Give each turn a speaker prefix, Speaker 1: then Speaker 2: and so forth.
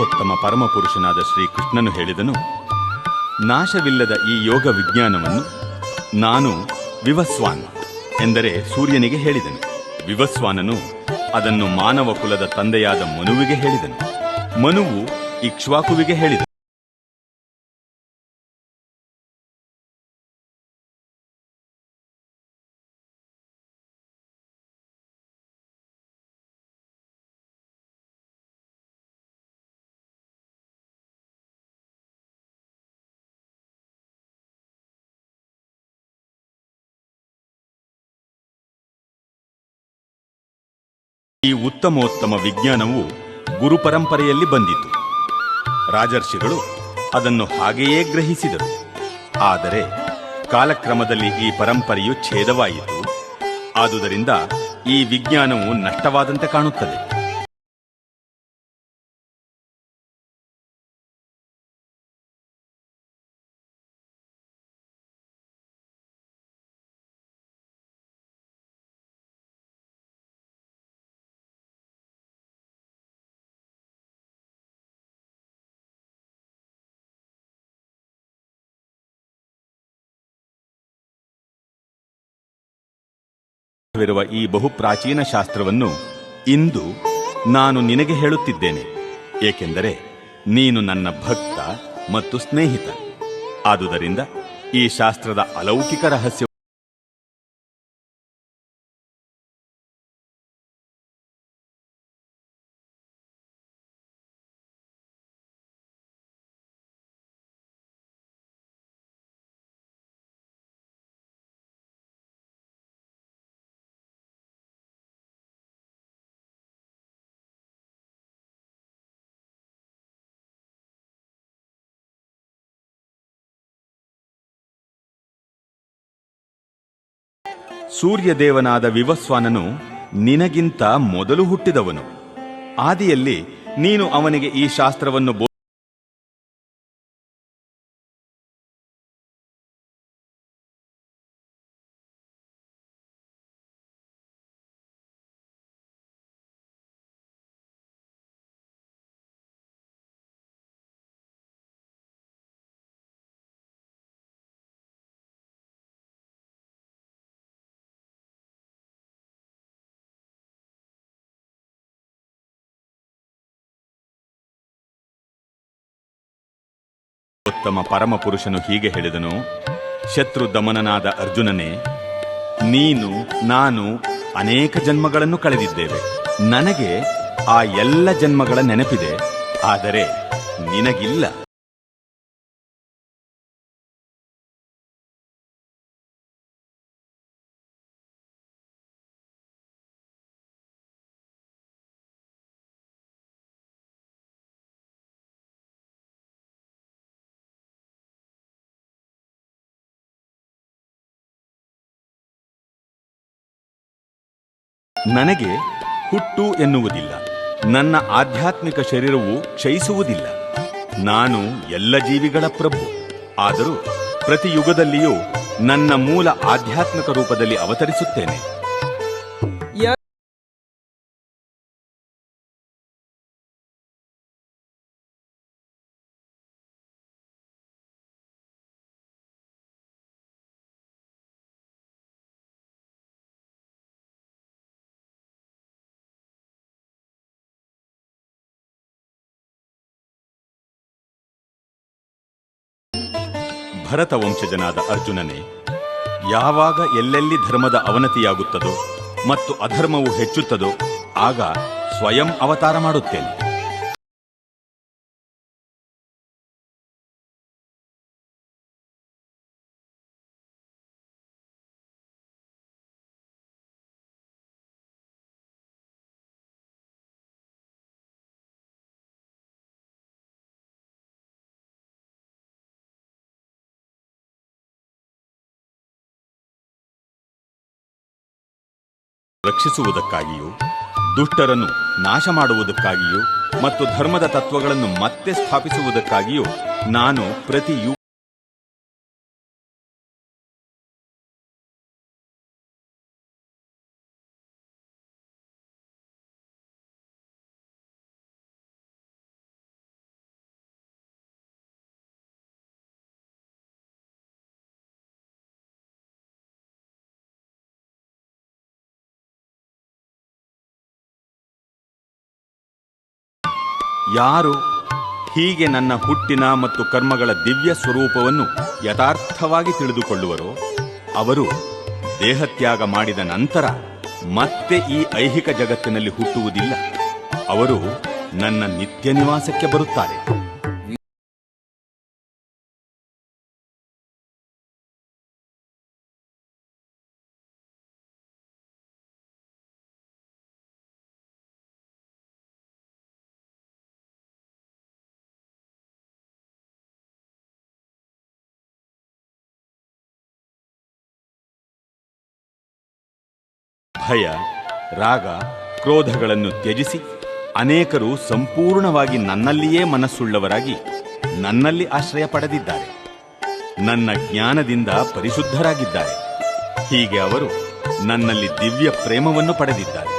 Speaker 1: ಉತ್ತಮ ಪರಮಪುರುಷನಾದ ಶ್ರೀಕೃಷ್ಣನು ಹೇಳಿದನು, ನಾಶವಿಲ್ಲದ ಈ ಯೋಗ ವಿಜ್ಞಾನವನ್ನು ನಾನು ವಿವಸ್ವಾನ್ ಎಂದರೆ ಸೂರ್ಯನಿಗೆ ಹೇಳಿದನು. ವಿವಸ್ವಾನನು ಅದನ್ನು ಮಾನವ ಕುಲದ ತಂದೆಯಾದ ಮನುವಿಗೆ ಹೇಳಿದನು. ಮನುವು ಇಕ್ಷ್ವಾಕುವಿಗೆ ಹೇಳಿದನು. ಈ ಉತ್ತಮೋತ್ತಮ ವಿಜ್ಞಾನವು ಗುರುಪರಂಪರೆಯಲ್ಲಿ ಬಂದಿತು. ರಾಜರ್ಷಿಗಳು ಅದನ್ನು ಹಾಗೆಯೇ ಗ್ರಹಿಸಿದರು. ಆದರೆ ಕಾಲಕ್ರಮದಲ್ಲಿ ಈ ಪರಂಪರೆಯು ಛೇದವಾಯಿತು. ಆದುದರಿಂದ ಈ ವಿಜ್ಞಾನವು ನಷ್ಟವಾದಂತೆ ಕಾಣುತ್ತದೆ. ವಿರುವ ಈ ಬಹುಪ್ರಾಚೀನ ಶಾಸ್ತ್ರವನ್ನು ಇಂದು ನಾನು ನಿನಗೆ ಹೇಳುತ್ತಿದ್ದೇನೆ. ಏಕೆಂದರೆ ನೀನು ನನ್ನ ಭಕ್ತ ಮತ್ತು ಸ್ನೇಹಿತ. ಆದುದರಿಂದ ಈ ಶಾಸ್ತ್ರದ ಅಲೌಕಿಕ ರಹಸ್ಯ ಸೂರ್ಯದೇವನಾದ ವಿವಸ್ವಾನನು ನಿನಗಿಂತ ಮೊದಲು ಹುಟ್ಟಿದವನು. ಆದಿಯಲ್ಲಿ ನೀನು ಅವನಿಗೆ ಈ ಶಾಸ್ತ್ರವನ್ನು ಬೋ ಉತ್ತಮ ಪರಮಪುರುಷನು ಹೀಗೆ ಹೇಳಿದನು, ಶತ್ರು ದಮನನಾದ ಅರ್ಜುನನೇ, ನೀನು, ನಾನು ಅನೇಕ ಜನ್ಮಗಳನ್ನು ಕಳೆದಿದ್ದೇವೆ. ನನಗೆ ಆ ಎಲ್ಲ ಜನ್ಮಗಳ ನೆನಪಿದೆ, ಆದರೆ ನಿನಗಿಲ್ಲ. ನನಗೆ ಹುಟ್ಟು ಎನ್ನುವುದಿಲ್ಲ. ನನ್ನ ಆಧ್ಯಾತ್ಮಿಕ ಶರೀರವು ಕ್ಷಯಿಸುವುದಿಲ್ಲ. ನಾನು ಎಲ್ಲ ಜೀವಿಗಳ ಪ್ರಭು. ಆದರೂ ಪ್ರತಿ ಯುಗದಲ್ಲಿಯೂ ನನ್ನ ಮೂಲ ಆಧ್ಯಾತ್ಮಿಕ ರೂಪದಲ್ಲಿ ಅವತರಿಸುತ್ತೇನೆ. ಭರತ ವಂಶಜನಾದ ಅರ್ಜುನನೇ ಯಾವಾಗ ಎಲ್ಲೆಲ್ಲಿ ಧರ್ಮದ ಅವನತಿಯಾಗುತ್ತದೋ ಮತ್ತು ಅಧರ್ಮವು ಹೆಚ್ಚುತ್ತದೋ ಆಗ ಸ್ವಯಂ ಅವತಾರ ಮಾಡುತ್ತೇನೆ. ರಕ್ಷಿಸುವುದಕ್ಕಾಗಿಯೂ ದುಷ್ಟರನ್ನು ನಾಶ ಮಾಡುವುದಕ್ಕಾಗಿಯೂ ಮತ್ತು ಧರ್ಮದ ತತ್ವಗಳನ್ನು ಮತ್ತೆ ಸ್ಥಾಪಿಸುವುದಕ್ಕಾಗಿಯೂ ನಾನು ಪ್ರತಿ ಯು ಯಾರು ಹೀಗೆ ನನ್ನ ಹುಟ್ಟಿನ ಮತ್ತು ಕರ್ಮಗಳ ದಿವ್ಯ ಸ್ವರೂಪವನ್ನು ಯಥಾರ್ಥವಾಗಿ ತಿಳಿದುಕೊಳ್ಳುವರೋ, ಅವರು ದೇಹತ್ಯಾಗ ಮಾಡಿದ ನಂತರ ಮತ್ತೆ ಈ ಐಹಿಕ ಜಗತ್ತಿನಲ್ಲಿ ಹುಟ್ಟುವುದಿಲ್ಲ. ಅವರು ನನ್ನ ನಿತ್ಯ ನಿವಾಸಕ್ಕೆ ಬರುತ್ತಾರೆ. ಭಯ, ರಾಗ, ಕ್ರೋಧಗಳನ್ನು ತ್ಯಜಿಸಿ ಅನೇಕರು ಸಂಪೂರ್ಣವಾಗಿ ನನ್ನಲ್ಲಿಯೇ ಮನಸ್ಸುಳ್ಳವರಾಗಿ ನನ್ನಲ್ಲಿ ಆಶ್ರಯ ಪಡೆದಿದ್ದಾರೆ. ನನ್ನ ಜ್ಞಾನದಿಂದ ಪರಿಶುದ್ಧರಾಗಿದ್ದಾರೆ. ಹೀಗೆ ಅವರು ನನ್ನಲ್ಲಿ ದಿವ್ಯ ಪ್ರೇಮವನ್ನು ಪಡೆದಿದ್ದಾರೆ.